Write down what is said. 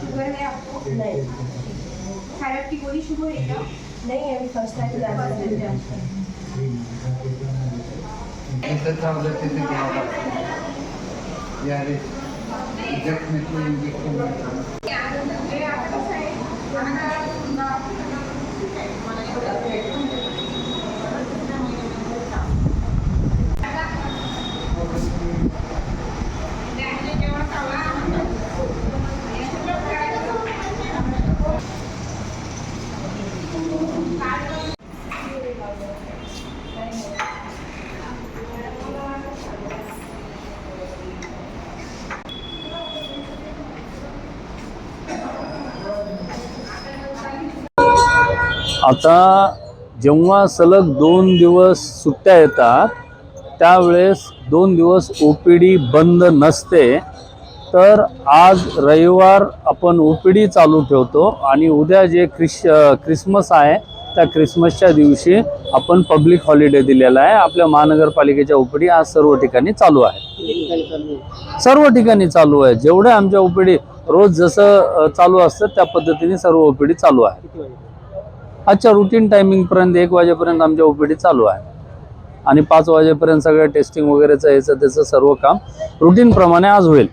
Sugar है आपको नहीं थायराइड की गोली शुरू है क्या नहीं अभी फर्स्ट टाइम फर्स्ट टाइम जाना जांच करनी है। आता जेव्हा सलग दोन दिवस सुट्ट्या येतात त्यावेळेस दोन दिवस ओ पी डी बंद नसते. तर आज रविवार आपण ओ पी डी चालू ठेवतो आणि उद्या जे क्रिश क्रिसमस आहे त्या क्रिसमसच्या दिवशी आपण पब्लिक हॉलिडे दिलेला आहे. आपल्या महानगरपालिकेच्या ओ पी डी आज सर्व ठिकाणी चालू आहे. सर्व ठिकाणी चालू आहे. जेवढ्या आमच्या ओ पी डी रोज जसं चालू असतं त्या पद्धतीने सर्व ओ पी डी चालू आहे. आजच्या रुटीन टायमिंगपर्यंत एक वाजेपर्यंत आमच्या ओपीडी चालू आहे. आणि पाच वाजेपर्यंत सगळं टेस्टिंग वगैरेचं याचं त्याचं सर्व काम रुटीनप्रमाणे आज होईल.